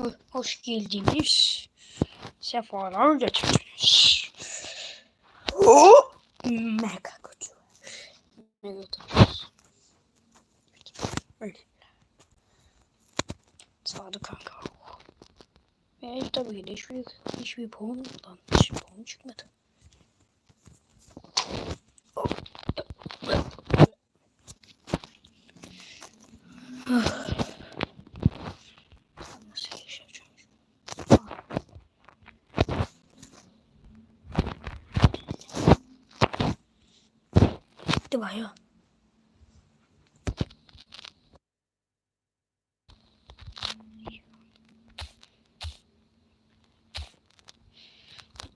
Ho- Hoş geldiniz. Sefalar getirdiniz. Oh! Mega kötü. Mega. Öyle. Sağdı kanka. Ve tabii ki de hiçbir, hiçbir puan, lan hiçbir puan çıkmadı. Nasıl 玩意儿？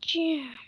见。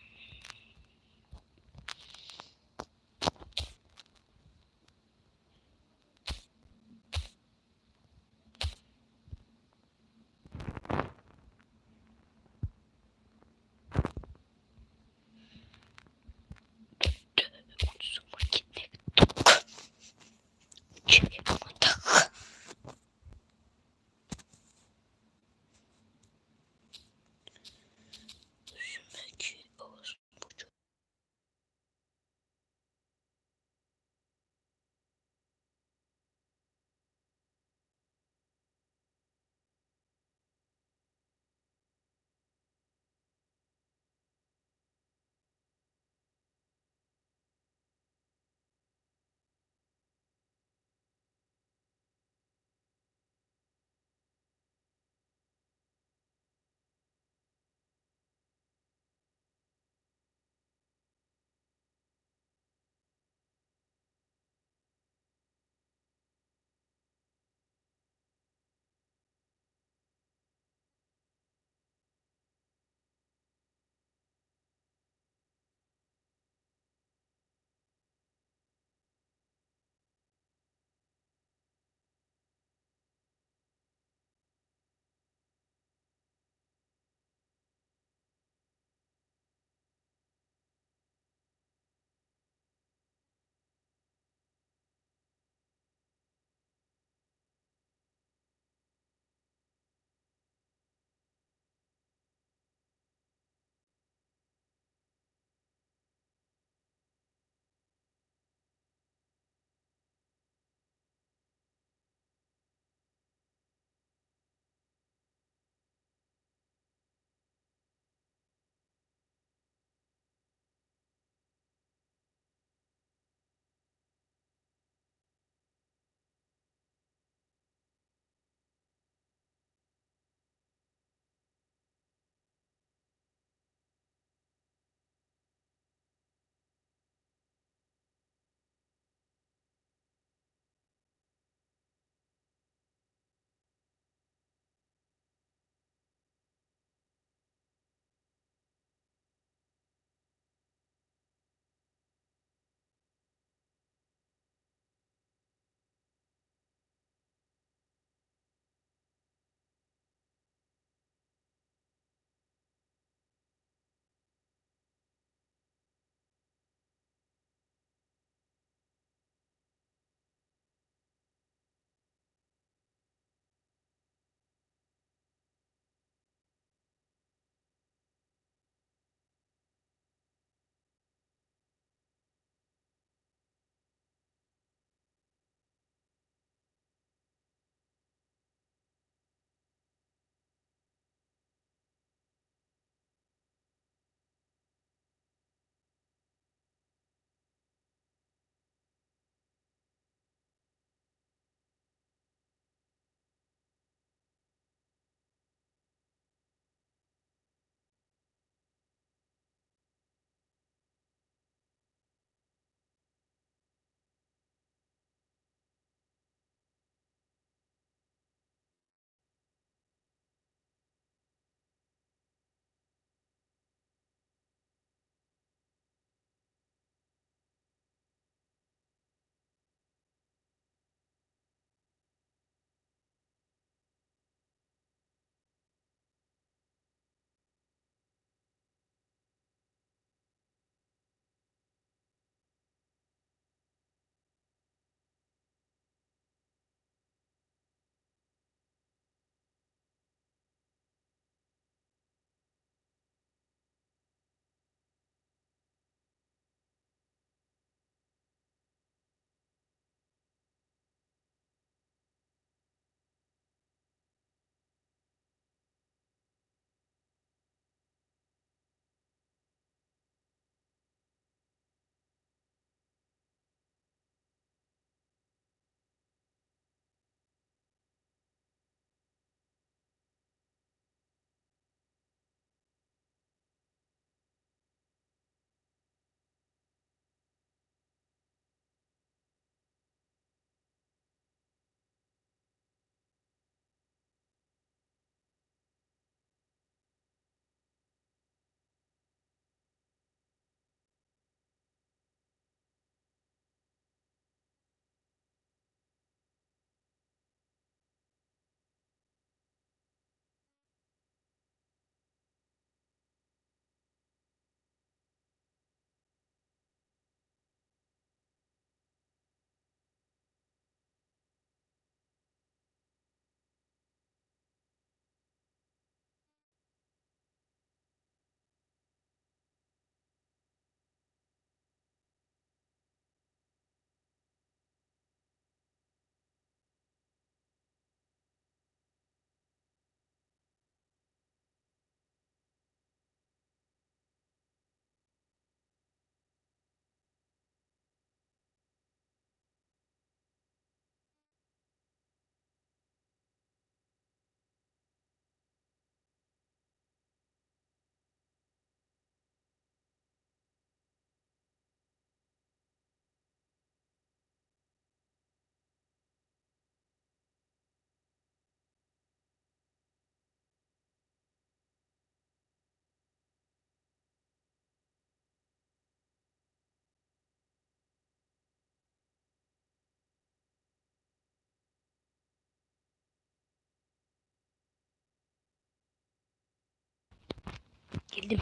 Geldim.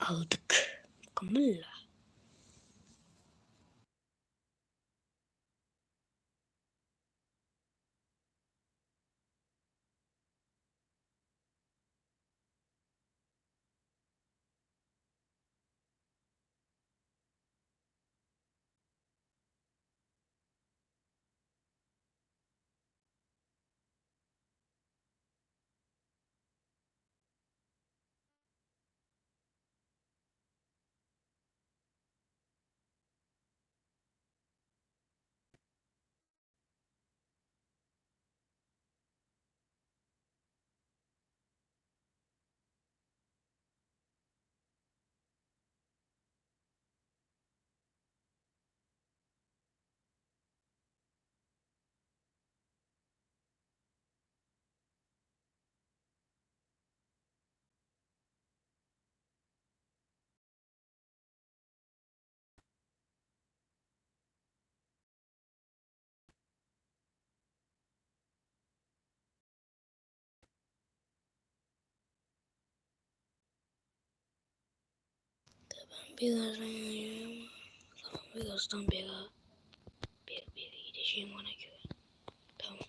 Aldık. Kamilla. 别的声音为了上别的别别的一点希望那个他们。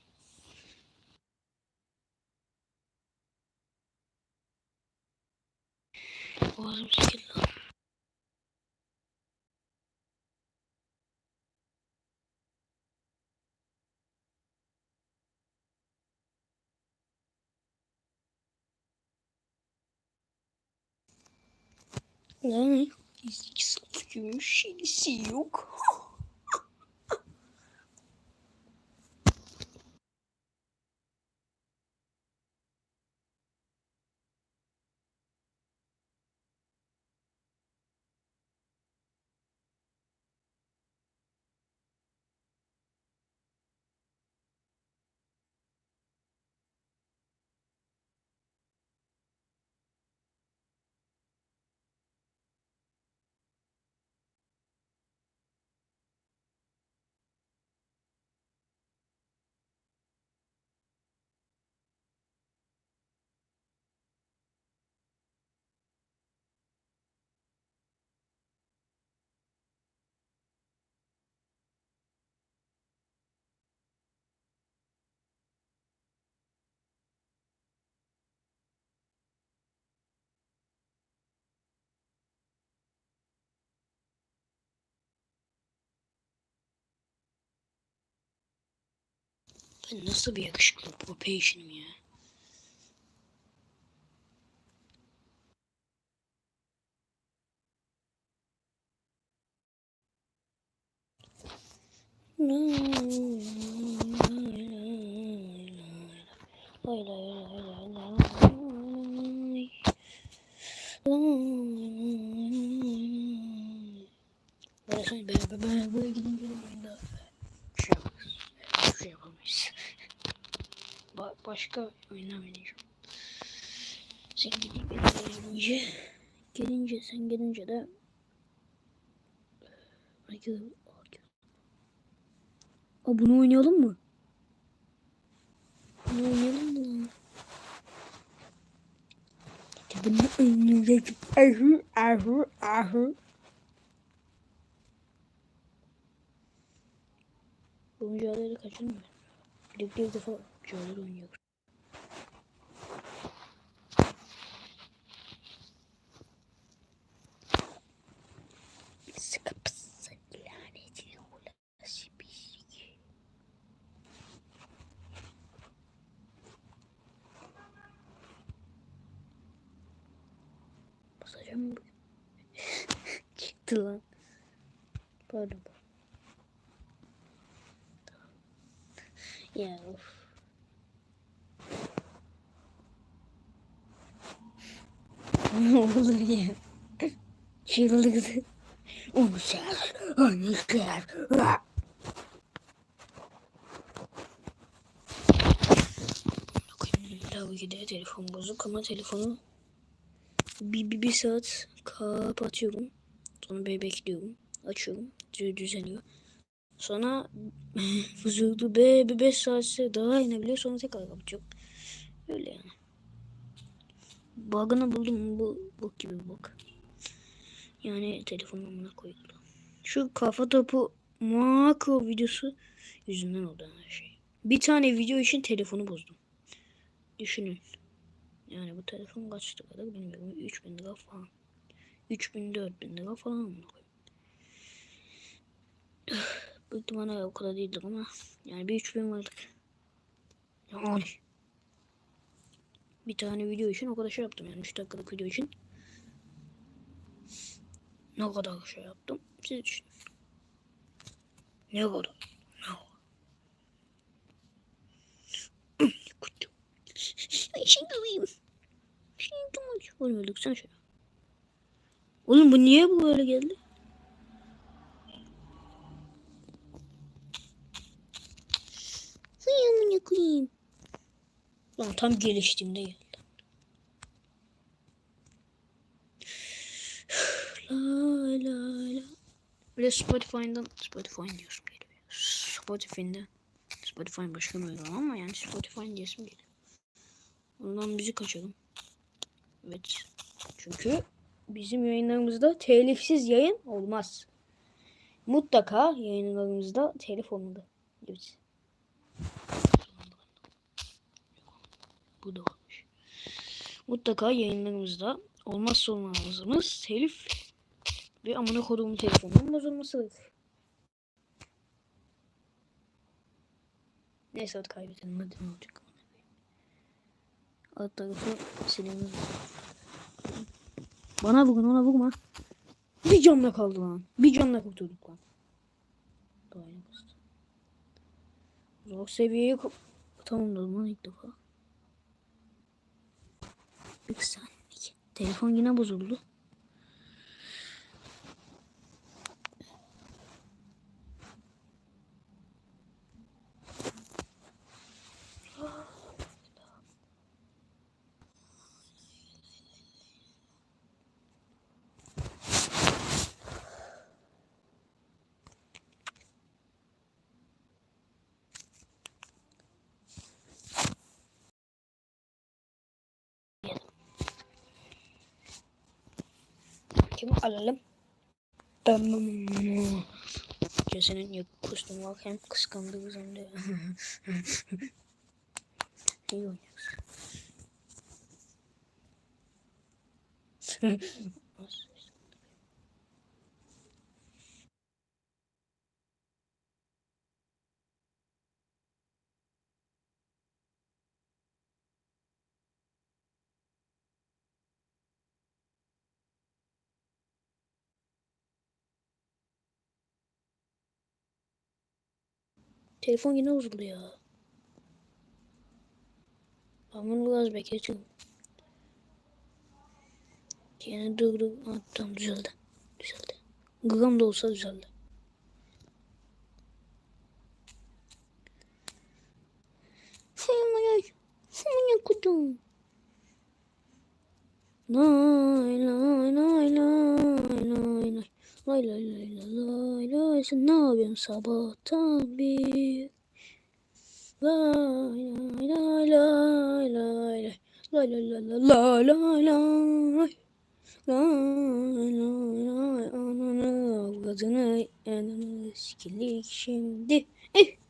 我是平等年龄 Fizik saf gümüş şeysi yok. Ben nasıl bir yakışıklı popeyşinim ya. Buraya gidin gelin. Şey yapamayız. Ba başka oyunlar oynayacağım. Sen gelince gelince sen gelince de. Aa, bunu oynayalım mı? Bunu oynayalım mı bunu oynayalım. Ahu ahu ahu. Bu mücadeleyi kaçırmıyor. Birlikte bir defa mücadele oynuyor. Sıkıpsı laneti olası bir şey. Basacağım? Çıktı lan. Pardon. Ya of. Ne olur ya. Çıldırdı. Onu ser. Onu ser. Tabii ki de telefon bozuk ama telefonu bir, bir, bir saat kapatıyorum. Sonra böyle bekliyorum. Açıyorum. Dü- Düzeliyor. Sonra huzurlu be bir 5 saatse daha inebiliyor. Sonra tekrar kapatıyorum. Öyle yani. Bug'ını buldum. Bu bok gibi bug. Yani telefonumuna koyuldu. Şu kafa topu makro videosu yüzünden oldu her şey. Bir tane video için telefonu bozdum. Düşünün. Yani bu telefon kaç lira bilmiyorum. 3000 lira falan. 3000 4000 lira falan amına koyayım. İhtimalle o kadar değildir ama yani bir 3000 vardır. Yani bir tane video için o kadar şey yaptım yani 3 dakikalık video için. Ne kadar şey yaptım siz düşünün. Ne kadar? Ne? Kutu. Şimdi uyuyayım. Şimdi uyuyayım. Oğlum öldüksene şöyle. Oğlum bu niye bu böyle geldi? Ne koyayım. Lan tam geliştiğimde geldi. La la la. Böyle Spotify'dan Spotify diyorsun geliyor. Spotify'da Spotify başka bir ama yani Spotify diyesim geliyor. Ondan müzik açalım. Evet. Çünkü bizim yayınlarımızda telifsiz yayın olmaz. Mutlaka yayınlarımızda telif olmalı. Evet. Bu da olmuş. Mutlaka yayınlarımızda olmazsa olmazımız telif ve amına koduğum telefonun bozulmasıdır. Neyse hadi kaybedelim hadi ne olacak. Alt tarafı siliniz. Bana vurun ona vurma. Bir canla kaldı lan. Bir canla kurtulduk lan. Zor seviyeyi tamamladım lan ilk defa. Bir saniye. Telefon yine bozuldu. Kimi alalım? Tamam. Kesenin yok kustum varken kıskandığımız hem de. İyi oynuyoruz. Telefon yine bozuldu ya. Ben bunu biraz bekletiyorum. Yine durdu. Ha, tamam düzeldi. Düzeldi. Gram da olsa güzeldi. Fırmaya, fırmaya kudum. Lay lay lay lay lay. Lay lay lay lay lay. Sen ne yapıyorsun sabahtan bir? Lay lay lay lay lay lay. Lay lay lay lay lay lay lay. Lay lay ananı avradını ananı sikilik şimdi. Eh.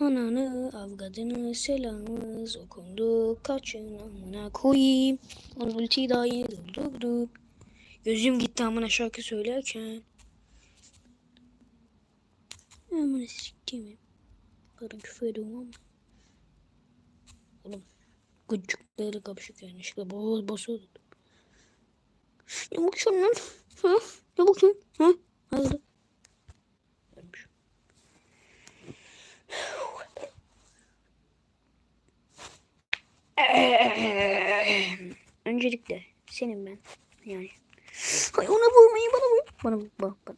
Ananı avradını selamız okundu kaçın amına koyayım. Onu ultiyi daha yeni durdurduk. Gözüm gitti amına şarkı söylerken. Amına sikeyim. Karın küfür ediyorum ama. Oğlum. Gıcıkları kapışık yani. İşte boğaz basıyordu. Ne bakıyorsun lan? Ha? Ne bakıyorsun? Ha? Hadi. Öncelikle senin ben yani. Hay ona vurmayı bana vur. Bana vur. Bana, bana.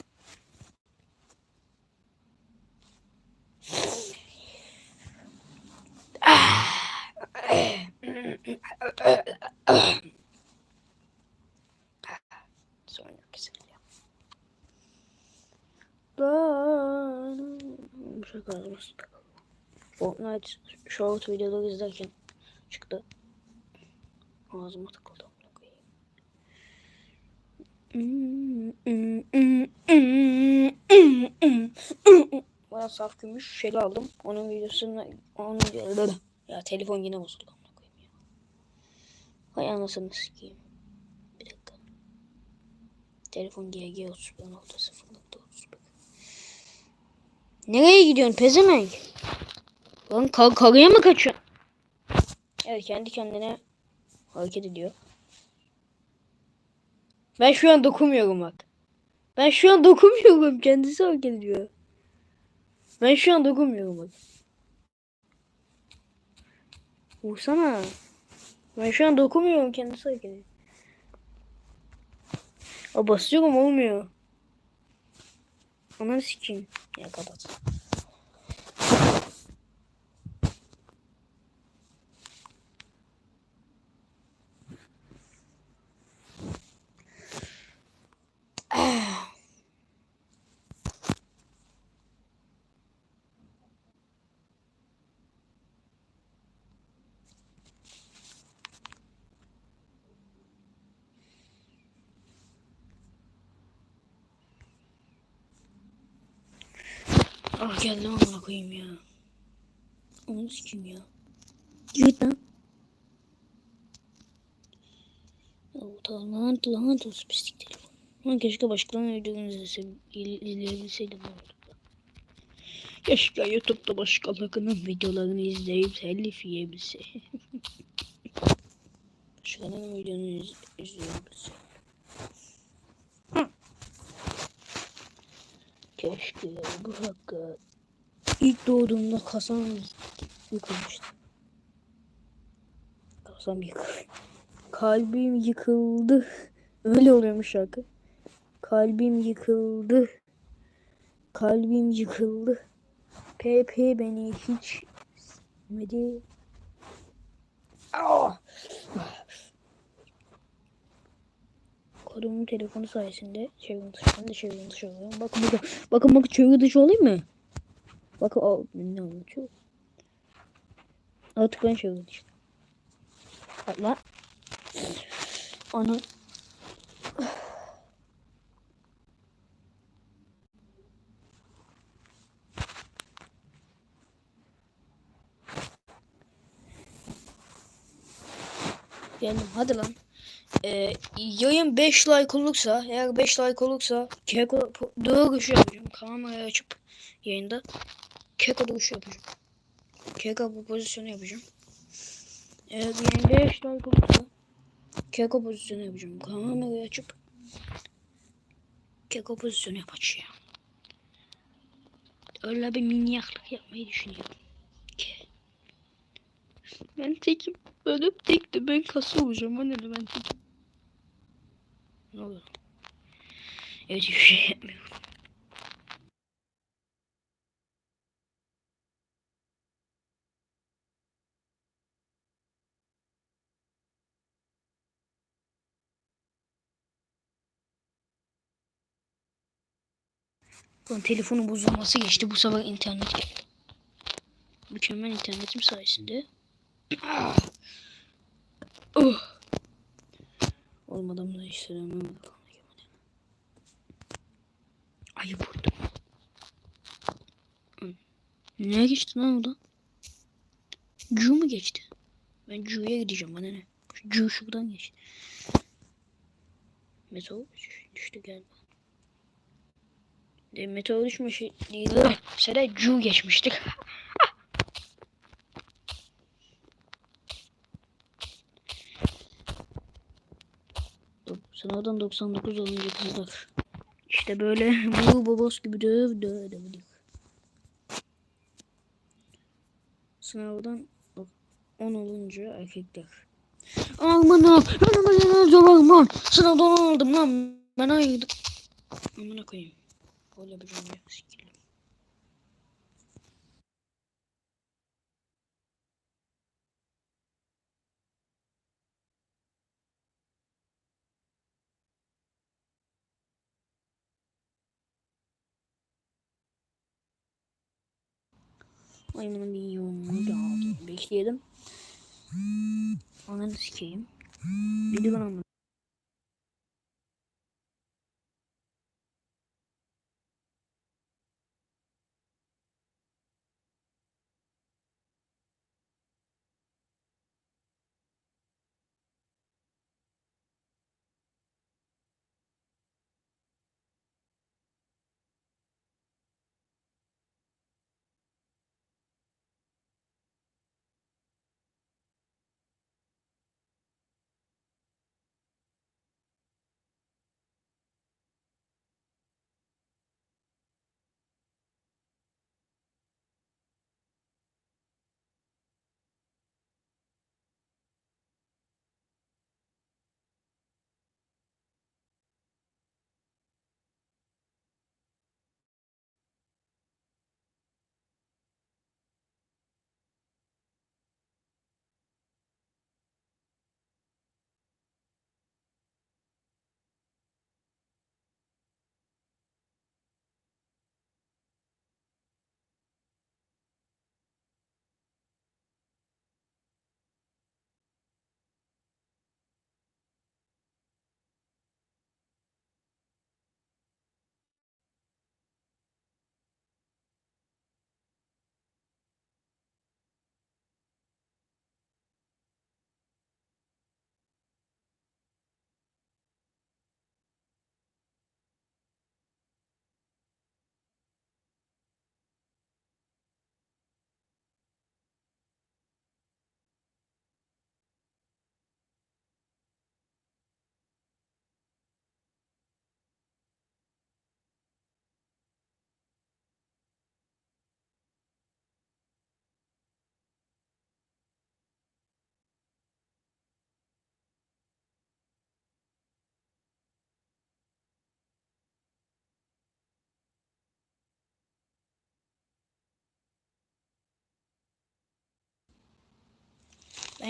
Sonra kesinlikle. Bu şaka yazması takıldı. Fortnite short videoları izlerken çıktı. Ağzıma takıldı. Bana saf gümüş şey aldım. Onun videosunu onun ya telefon yine bozuldu. Hay anasını sikeyim. Bir dakika. Telefon GG 31.0.31. Nereye gidiyorsun pezevenk? Lan kar karıya mı kaçıyorsun? Evet kendi kendine hareket ediyor. Ben şu an dokunmuyorum bak. Ben şu an dokunmuyorum. Kendisi hareket ediyor. Ben şu an dokunmuyorum bak. Vursana. Ben şu an dokunmuyorum. Kendisi hareket ediyor. Aa, basıyorum olmuyor. Ananı sikeyim. Ya kapat. Ah geldim amına koyayım ya. Onu sikeyim ya. Git lan. Ya lanet lanet olsun pislik telefon. Ama keşke başkalarının videolarını izlesem, izleyebilseydim. Keşke YouTube'da başkalarının videolarını izleyip telif yiyebilseydim. başkalarının videolarını iz izleyebilseydim. Keşke bu hakka ilk doğduğumda kasam yıkılmıştı. Kasam yıkıldı. Kalbim yıkıldı. Öyle oluyormuş şarkı. Kalbim yıkıldı. Kalbim yıkıldı. PP beni hiç sevmedi. Ah! Kodumun telefonu sayesinde çevrim dışı, ben de çevrim dışı oluyorum. Bakın bakın, bakın bakın çevrim dışı olayım mı? Bakın o ne anlatıyor? Artık ben çevrim dışı. Atla. Ana. Geldim hadi lan. Ee, yayın 5 like olursa eğer 5 like olursa keko duruşu yapacağım. Kamerayı açıp yayında keko duruşu yapacağım. Keko bu pozisyonu yapacağım. Eğer yayın 5 like olursa keko pozisyonu yapacağım. Kamerayı açıp keko pozisyonu yapacağım. Öyle bir minyaklık yapmayı düşünüyorum. Ben tekim. Ölüp tek de ben kası olacağım. O ne ben tekim. Ne oluyor? Evet hiçbir şey yapmıyorum. Lan telefonun bozulması geçti. Bu sefer internet. Mükemmel internetim sayesinde. Ah. Oh. Olmadan da işlemem. Ayıp oldu. Hı. Nereye geçti lan o da? Cu mu geçti? Ben Cu'ya gideceğim bana ne? Cu şuradan geçti. Meteor düştü galiba. De meteor düşmüş değil. Mesela Cu geçmiştik. Sınavdan 99 olunca kızlar. İşte böyle bu babos gibi döv döv döv. Sınavdan 10 olunca erkekler. Aman ha, önüme zaman lan. Sınavdan 10 aldım lan. Ben ayırdım. Amına koyayım. Öyle bir cümle bunu bir yoğunluğu aldım. Bekleyelim. Ananı sikeyim. Bir de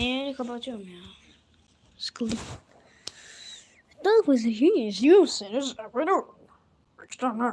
yayını kapatıyorum ya. Sıkıldım. Daha fazla şey izliyorsanız abone olun.